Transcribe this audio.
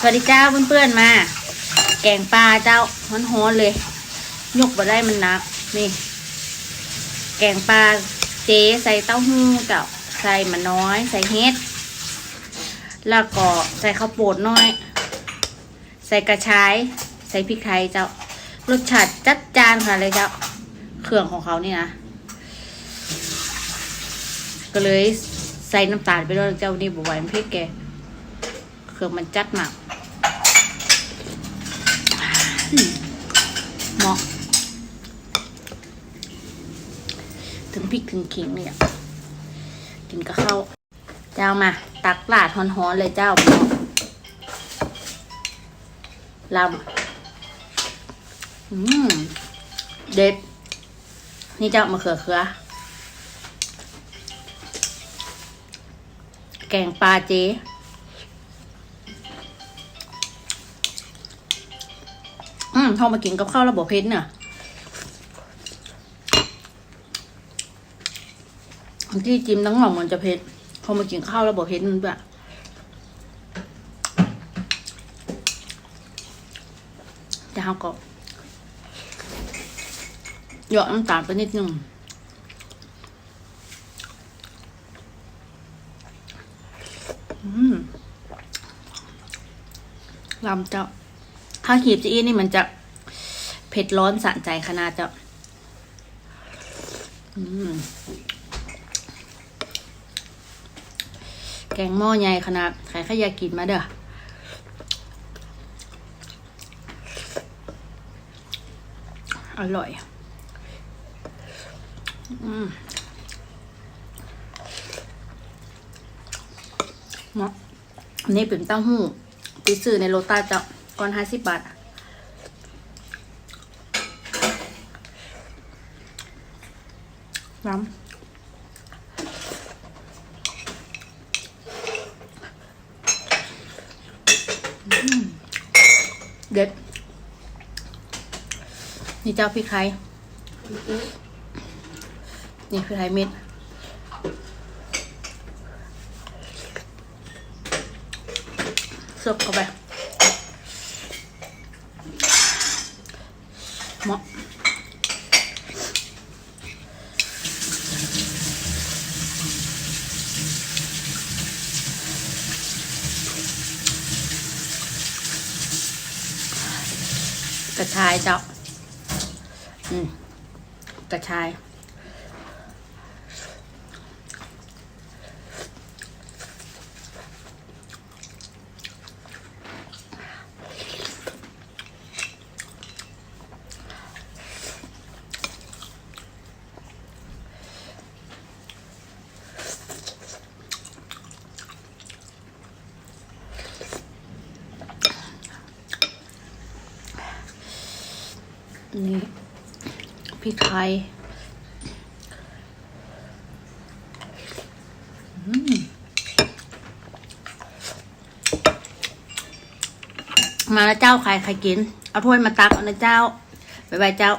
สวัสดีเจ้าเพื่อนๆมา แกงปลาเจ้าฮ้อนๆเลยยกมาได้มันหนักนี่ แกงปลาเจ๊ใส่เต้าหู้เจ้าใส่มะน้อย ใส่เฮ็ด แล้วก็ใส่ข้าวโพดน้อย ใส่กระชาย ใส่พริกไทยเจ้ารสชาติจัดจานค่ะเลยเจ้าเครื่องของเขานี่นะก็เลยใส่น้ำตาลไปด้วยเจ้านี่บอกไหวมันเผ็ดแก เครื่องมันจัดมากเหมาะ ถึงพริกถึงขิงเนี่ยกินกับข้าวเจ้ามา ตักลาดฮ้อนๆเลยเจ้าลำอืมเด็ด นี่เจ้ามะเขือเขือ แกงปลาเจ๊ อืมพอมากินกับข้าวแล้วบเพชรเนี่ยที่จิ้มน้ำหอมมันจะเผ็ดพอมากินข้าวแล้วบเพชรมันแบบจะเอาก็หยอดน้ำตาลไปนิดนึงอืมลำเจ้า ถ้าขีบจีอีนี่มันจะเผ็ดร้อนสะใจขนาดเจ้าแกงหม้อใหญ่ขนาดใครขยากกินมาเด้ออร่อย อืมเนาะนนี้เป็นเต้าหู้ไปซื้อในโลตัสเจ้า ก้อนห้าสิบบาทน้ำอืมเด็ด นี่เจ้าพริกไทย นี่พริกไทยเม็ด เสิร์ฟเข้าไป เหมาะกระชายเจ้า อืม กระชาย นี่พริกไทยอืมมาแล้วเจ้าใครใครกิน เอาถ้วยมาตักเอานะเจ้า บ๊ายบายเจ้า